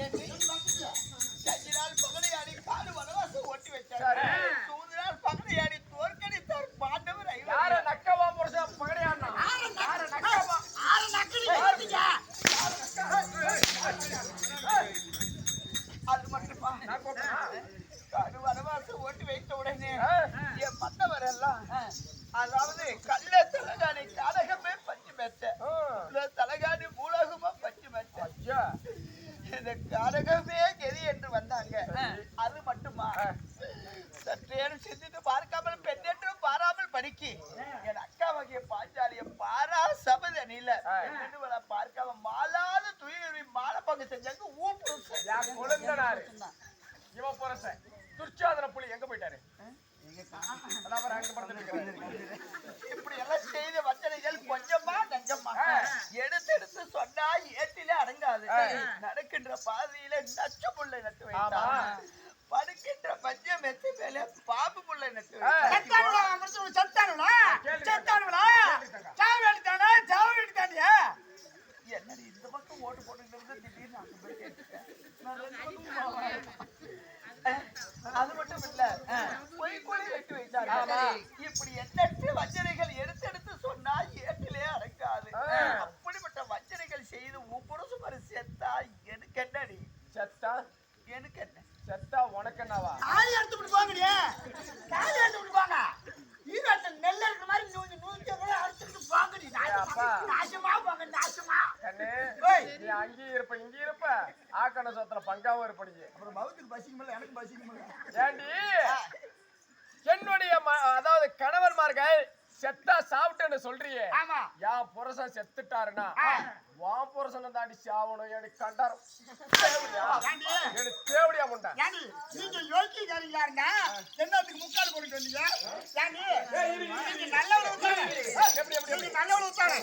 அஞ்சு படிக்கி. என் அக்கா வகைய பாஞ்சாலிய பாரா சபத நில பார்க்காம மாலாத துயிலுரி மாலை பங்கு செஞ்சாங்க ஊப்பு குழந்தனாரு. இவ புருஷன் துர்ச்சாதன புலி எங்க போயிட்டாரு? இப்படி எல்லாம் செய்த வஞ்சனைகள் கொஞ்சமா நஞ்சமா. எடுத்து எடுத்து சொன்னா ஏட்டிலே அடங்காது. நடக்கின்ற பாதையில நச்சு முல்லை நட்டு ஆமா. வைத்தான் படுக்கின்ற பஞ்ச மெத்து மேல பாம்பு முல்லை நட்டு கேளுங்க. செத்தானுடா? கேளுங்க. சாவு எடுத்தானா? சாவு எடுத்தானியா? என்னடி இந்த பக்கம் ஓட்டு திடீர்னு அங்க போய் அது மட்டும் இல்ல பொய் கொலை வெட்டி வைத்தாங்க ஆமா. இப்படி எண்ணற்ற வஞ்சனைகள் எடுத்து எடுத்து சொன்னா ஏட்டிலே அடங்காது ஆ. அப்படிப்பட்ட வஞ்சனைகள் செய்து ஒவ்வொரு சுமர் செத்தா எனக்கு என்னடி செத்தா எனக்கு என்ன செத்தா உனக்கு என்னவா தாலி எடுத்து விடுவாங்கடி. தாலி எடுத்து விடுவாங்க. ஈரோட்டில் நெல் இருக்கிற மாதிரி நூஞ்சு நூஞ்சு கூட அறுத்துட்டு போங்கடி. நாசமா- அப்பா. நாசமா போங்க, நாசமா. கண்ணு ஓய். நீ அங்கேயும் இருப்ப இங்கேயும் இருப்ப ஆக்கண சொத்துல பங்காவும் இருப்படிங்க அப்புறம் மவுத்துக்கு பசிக்குமில்ல, எனக்கு பசிக்குமில்ல. ஏண்டி என்னுடைய அதாவது கணவன்மார்கள் செத்தா சாப்பிட்டேன்னு சொல்றியே ஆமா. என் புருஷன் செத்துட்டாருன்னா. வான் புருஷனை தாண்டி சாவணும் எனக்கு கண்டாரம் தேவடியா ஏண்டி? எனக்கு தேவடியா முண்டா நீங்க யோக்கியக்காரங்களா இருந்தா என்னத்துக்கு முக்கால் போட்டுட்டு வந்தீங்க? ஏண்டி? நீங்க நல்லவளுக்கு தானே?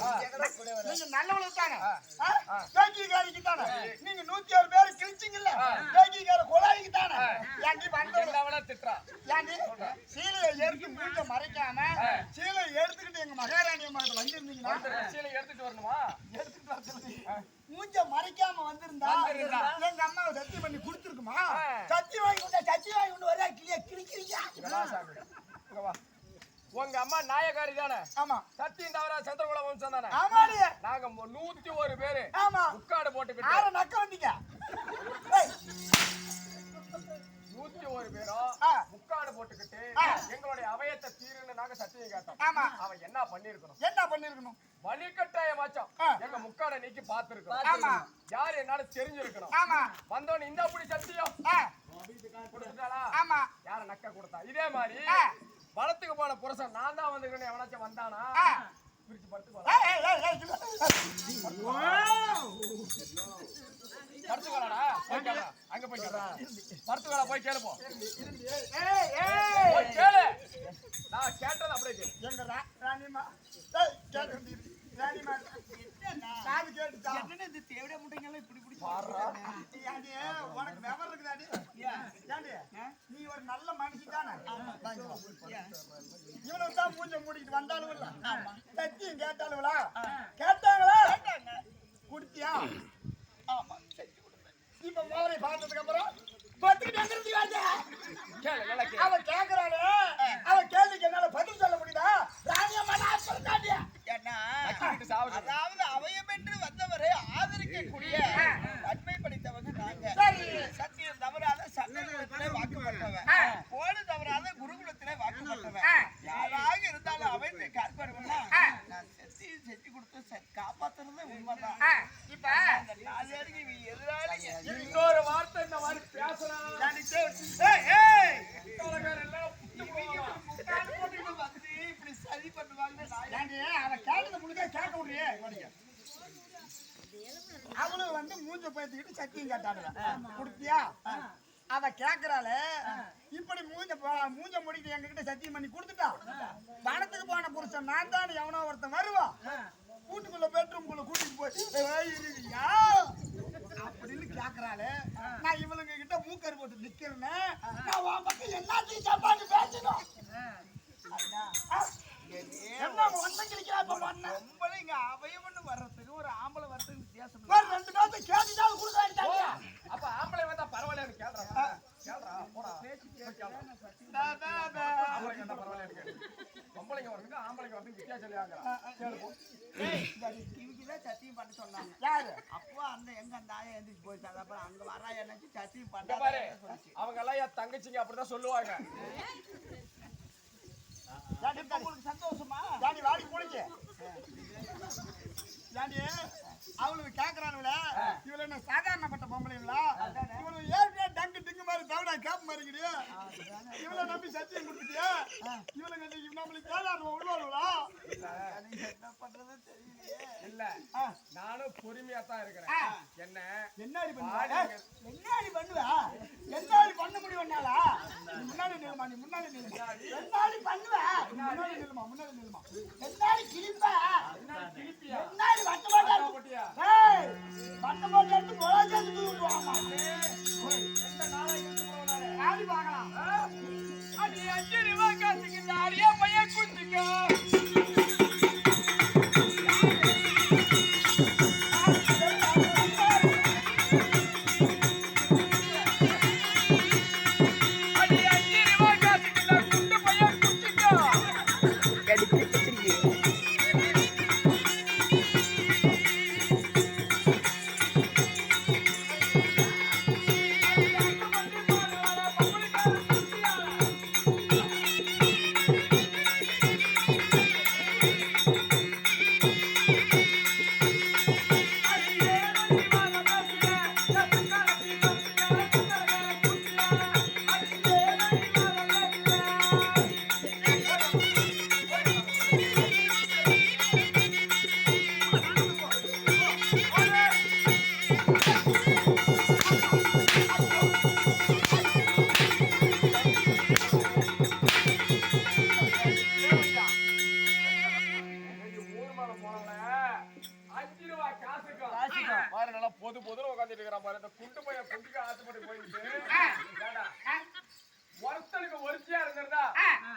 நீங்க நல்லவளுக்கு தானே? நல்லவளுக்கு தானே? நீங்க நூத்தி ஆறு பேரை கிழிச்சீங்கல்ல? யோக்கியக்கார குழாய்க்கு தானே? ஏண்டி வந்தவளு? திட்டுறா ஏண்டி? சீலையை எடுத்து மூஞ்ச மறைக்காம சீலையை எடுத்துக்கிட்டு எங்க மகாராணி அம்மா வந்திருந்தீங்கன்னா சீலை எடுத்துட்டு வரணுமா எடுத்துட்டு வர சொல்லுங்க. மூஞ்ச மறைக்காம வந்திருந்தா. எங்க அம்மாவை பண்ணி கொடுத்துருக்குமா. சத்தி வாங்கி கொண்டா சத்தி வாங்கி கொண்டு வரா கிளியா வா உங்க அம்மா நாயகாரி தானே ஆமா சந்திரகுல வம்சம் தானே ஆமாடி நாங்க மொ- நூத்தி ஒரு பேரு. ஆமா. முக்காடு போட்டுக்கிட்டு. நக்க வந்தீங்க? நூத்தி ஒரு பேரும். முக்காடு போட்டுக்கிட்டு. எங்களுடைய அவயத்தை தீருன்னு நாங்க சத்தியம் கேட்டோம். ஆமா. அவன் என்ன பண்ணிருக்கணும்? என்ன பண்ணிருக்கணும்? வலிக்கட்டாயமாச்சும். எங்க முக்காடை நீக்கி பார்த்திருக்கணும். ஆமா. யார் என்னால தெரிஞ்சிருக்கணும்? ஆமா. வந்தோன்னு இந்த அப்படி சத்தியம். ஆ, கொடுத்துட்டாளா ஆமா. யார நக்க கொடுத்தா? இதே மாதிரி. வளத்துக்கு போன புருஷன் நான் தான் வந்துருக்கேன் எவனாச்சும் வந்தானா. பிரிச்சு படுத்துக்கோடா போய் அங்க போய் கேளு போய் போய் கேளு நான் கேட்டது அப்படியே கேளு எங்க ராணிமா ஏய், கேட்டு ராணிமா காது கேட்டுச்சா என்னன்னு இந்த தேவடியா முட்டைங்கெல்லாம் இப்படி இப்படி உனக்கு விவரம் இருக்குதாடி? ஏண்டி, நீ ஒரு நல்ல மனுஷி தானே இவனுக்கு தான் மூஞ்ச மூடிக்கிட்டு வந்தாலும் இல்ல சத்தியம் கேட்டாலுங்களா கேட்டாங்களா குடுத்தியா ஆமா செஞ்சு கொடுப்பேன் இப்ப மோதலை பார்த்ததுக்கு அப்புறம் பத்துக்கிட்டு எங்கிறது வாங்க கேளு நல்லா கேளு அவன் கேக்குறானே அவன் கேள்விக்கு என்னால பதில் சொல்ல முடியுதா ராணியம்மா நான் சொல்லிட்டாண்டியா ஏன்னா நக்கிட்டு சாவுது அதாவது அவயம் என்று வந்தவரை ஆதரிக்கக்கூடிய தன்மை படித்தவங்க நாங்க சரி. சத்தியம் தவறாத சந்தனத்திலே வாக்குப்பட்டவன் ஆ. போடு தவறாத குருகுலத்திலே வாக்குப்பட்டவன் ஆ. யாராக இருந்தாலும் அவன் காப்பாடுவா ஆ. நான் செத்தையும் செஞ்சு கொடுத்து செ- காப்பாத்துறது உண்மைதான் ஆ, இப்ப அந்த நாலு பேருக்கு இவன் எதிராளிங்க இன்னொரு வார்த்தை இந்த மாதிரி பேசுறான் ஏய், ஏய், முக்காடு போட்டுட்டு வந்து இப்படி சதி பண்ணுவாங்க நான் ஏண்டி, அவன் கேட்டதை முடிஞ்சா கேட்க விடுறியே? இவனுக்கு. அவளும் வந்து மூஞ்ச பேத்துக்கிட்டு சத்தியம் கேட்டாளுங்க கொடுத்தியா? அவ கேக்குறாள இப்படி மூஞ்ச மூஞ்ச முடிக்கிட்டு எங்ககிட்ட சத்தியம் பண்ணி கொடுத்துட்டா? பணத்துக்கு போன புருஷன் நான் தான் எவனோ ஒருத்தன் வருவான் வீட்டுக்குள்ள பெட்ரூம்குள்ள கூட்டிட்டு போய் இருக்கியா?" அப்படின்னு கேக்குறாளே. நான் இவளுங்க கிட்ட மூக்கர் போட்டு நிக்கிறேன். நான் உன் பக்கம் எல்லாத்தையும் இவங்கதான் சத்தியம் பண்ண சொன்னாங்க. யாரு? அப்போ அந்த எங்க அந்த ஆயா எந்திரிச்சு போயிட்டாங்க அப்புறம் அங்க வரா என்னச்சு சத்தியம் பாரு. பண்ண அவங்க எல்லாம் என் தங்கச்சிங்க அப்படிதான் சொல்லுவாங்க. உங்களுக்கு சந்தோஷமா? ஏன்டி வாடி குளிச்சு ஏன்டி அவளுக்கு கேக்குறானுல இவள என்ன சாதாரணப்பட்ட பொம்பளைங்களா? டங்கு டிங்கு மாதிரி தவிடா கேப் இருக்குது இவளை நம்பி சத்தியம் கொடுத்துட்டியா. இவளுக்கு இன்னைக்கு நம்மளுக்கு கேளாரு விடுவாளுங்களா எனக்கு என்ன பண்றது தெரியலையே. இல்ல நானும் பொறுமையா தான் இருக்கிறேன் என்ன? என்னடி பண்ணுவ. என்னடி பண்ணுவ? என்னடி பண்ண முடியும்னாலா நீ முன்னாடி நில்லுமா நீ முன்னாடி நில்லுமா என்னடி பண்ணுவ? முன்னாடி நில்லுமா முன்னாடி நில்லுமா. என்னடி கிழிப்ப? என்னடி வட்ட இந்த குண்டு பையன் குண்டுக்கு ஆத்துப்பட்டு போயிட்டு, ஒருத்தனுக்கு ஒருத்தியா இருந்திருந்தா,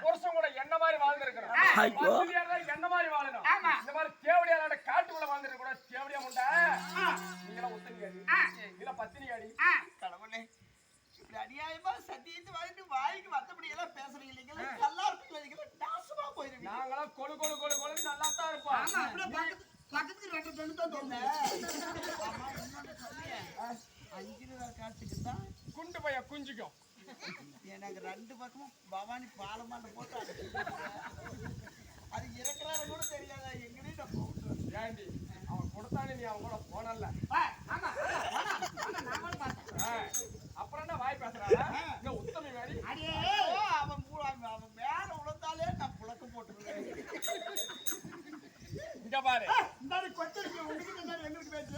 புருஷன் கூட என்ன மாதிரி இருந்தா என்ன மாதிரி வாழணும். இந்த மாதிரி தேவடியாரோட காட்டுக்குள்ள வாழ்ந்துட்டு கூட தேவடியா முண்டை. நீங்கெல்லாம் ஒத்தனியாடி. இல்ல பத்தினியாடி. கடவுளே இப்படி அநியாயமா சத்தியத்தை வாங்கிட்டு வாய்க்கு வந்தபடி எல்லாம் பேசுறீங்க இல்லைங்களா? நல்லா இருப்பீங்களா நீங்களா நாசமா போயிருவீங்க நாங்கெல்லாம் கொழு கொழு கொழு கொழுன்னு நல்லாத்தான் இருப்போம். அப்படியே பக்கத்து பக்கத்துக்கு ரெண்டு ரெண்டு தான் தோணுது. காசுக்கு தான் குண்டு பையன் குஞ்சிக்கும் எனக்கு ரெண்டு பக்கமும் பவானி பாலமாண்ட போட்டு. அது இறக்குறாரு கூட தெரியாதா? எங்கனே நான் போகட்டும். ஏண்டி அவன் கொடுத்தானே நீ அவன் கூட ஆ, அப்புறம் என்ன வாய் பேசுறாங்க? இங்க உத்தமி மாதிரி. அவன் அவன் மேல உழந்தாலே நான் புழக்க போட்டுருவேன். இங்க பாரு. இந்த கொத்தடிக்கு உங்களுக்கு என்ன எங்களுக்கு பேச்சு.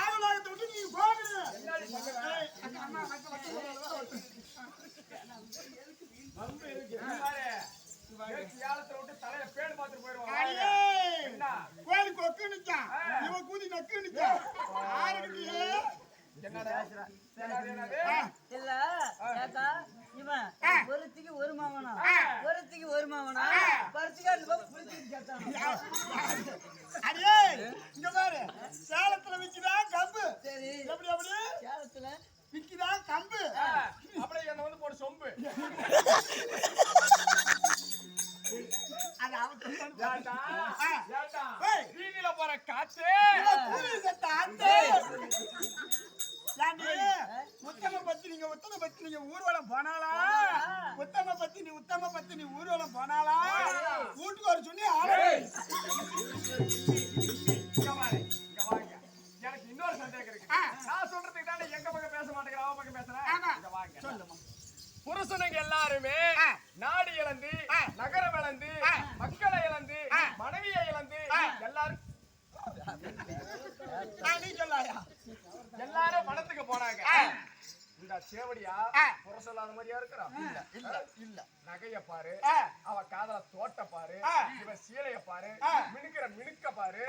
காத்து. உத்தம பத்தி நீங்க உத்தம பத்தி நீங்க ஊர்வலம் போனாலா உத்தம பத்தி நீ உத்தம பத்தி நீ ஊர்வலம் போனாலா வீட்டுக்கு வர இங்க வாங்க எனக்கு இன்னொரு சந்தேகம் இருக்கு. நான் சொல்றதுக்கு தானே எங்க பக்கம் பேச மாட்டேங்கிற அவ பக்கம் பேசுறேன் புருஷனுங்க எல்லாருமே நாடு இழந்து நகரம் இழந்து மக்களை இழந்து மனைவியை இழந்து எல்லாரும் நீ சொல்லாயா எல்லாரும் பணத்துக்கு போனாங்க. இந்த சேவடியா புருஷன் இல்லாத மாதிரியா இருக்கிறான் இல்ல. இல்ல. நகைய பாரு. அவ காதல தோட்ட பாரு. இவன் சீலைய பாரு. மினுக்கிற மினுக்க பாரு.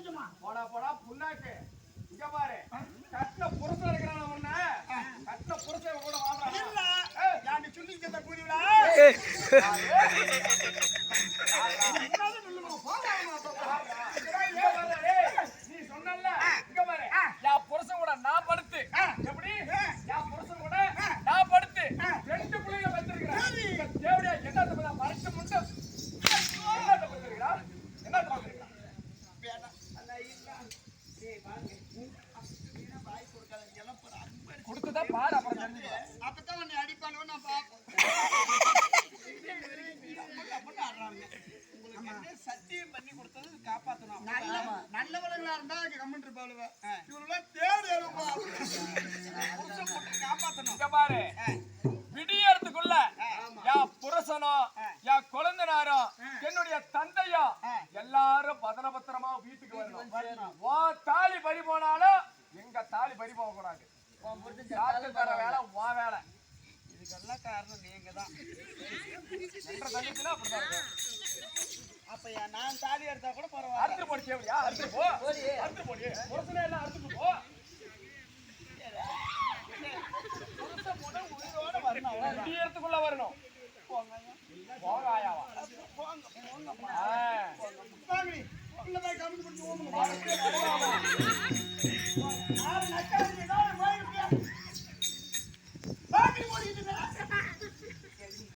கொஞ்சமா. போடா போடா புண்ணாக்கு. இங்க பாரு. கட்ட புருஷன் இருக்கிறான உன்ன. கட்ட புருஷன் கூட வாடுறான் ஏன் நீ சொல்லி இங்க கூடிவிடா அப்பதான் உன்னை அடிப்பானோ நான் பார்ப்போம். சத்தியம் பண்ணி கொடுத்தது காப்பாத்தணும். நல்லவர்களா இருந்தா கம்மன் இருப்பாளுவ